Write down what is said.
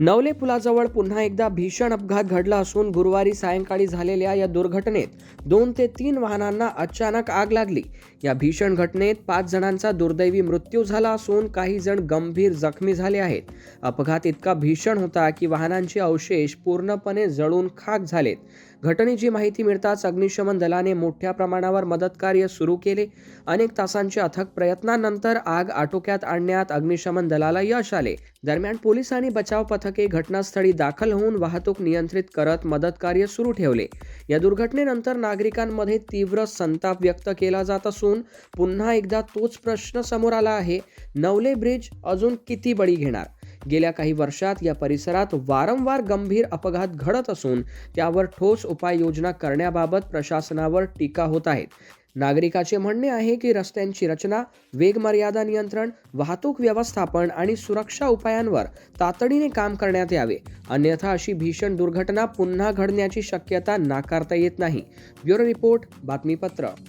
नवले पुलाजवळ पुन्हा एकदा भीषण अपघात घडला असून गुरुवारी सायंकाळी झालेल्या या दुर्घटनेत दोन ते तीन वाहनांना अचानक आग लागली. या भीषण घटनेत पाच जणांचा दुर्दैवी मृत्यू झाला असून काही जण गंभीर जखमी झाले आहेत. अपघात इतका भीषण होता की वाहनांचे अवशेष पूर्णपणे जळून खाक झालेत. घटनेची माहिती मिळताच अग्निशमन दलाने मोठ्या प्रमाणावर मदतकार्य सुरू केले. अनेक तासांच्या अथक प्रयत्नांनंतर आग आटोक्यात आणण्यात अग्निशमन दलाला यश आले. दरम्यान पोलीस आणि बचाव पथक घटनास्थळी दाखल होऊन वाहतूक नियंत्रित करत मदत कार्य सुरू ठेवले. या दुर्घटनेनंतर नागरिकांमध्ये तीव्र संताप व्यक्त केला जात असून पुन्हा एकदा तोच प्रश्न समोर आला आहे. नवले ब्रिज अजून किती बळी घेणार? गेल्या काही वर्षात या परिसरात वारंवार गंभीर अपघात घडत असून त्यावर ठोस उपाययोजना करण्याबाबत प्रशासनावर टीका होत आहेत नागरिकाचे म्हणणे आहे की रस्त्यांची रचना वेग मर्यादा नियंत्रण वाहतूक व्यवस्थापन आणि सुरक्षा उपायांवर तातडीने काम करण्यात यावे. अन्यथा अशी भीषण दुर्घटना पुन्हा घडण्याची शक्यता नाकारता येत नाही. ब्युरो रिपोर्ट बातमीपत्र.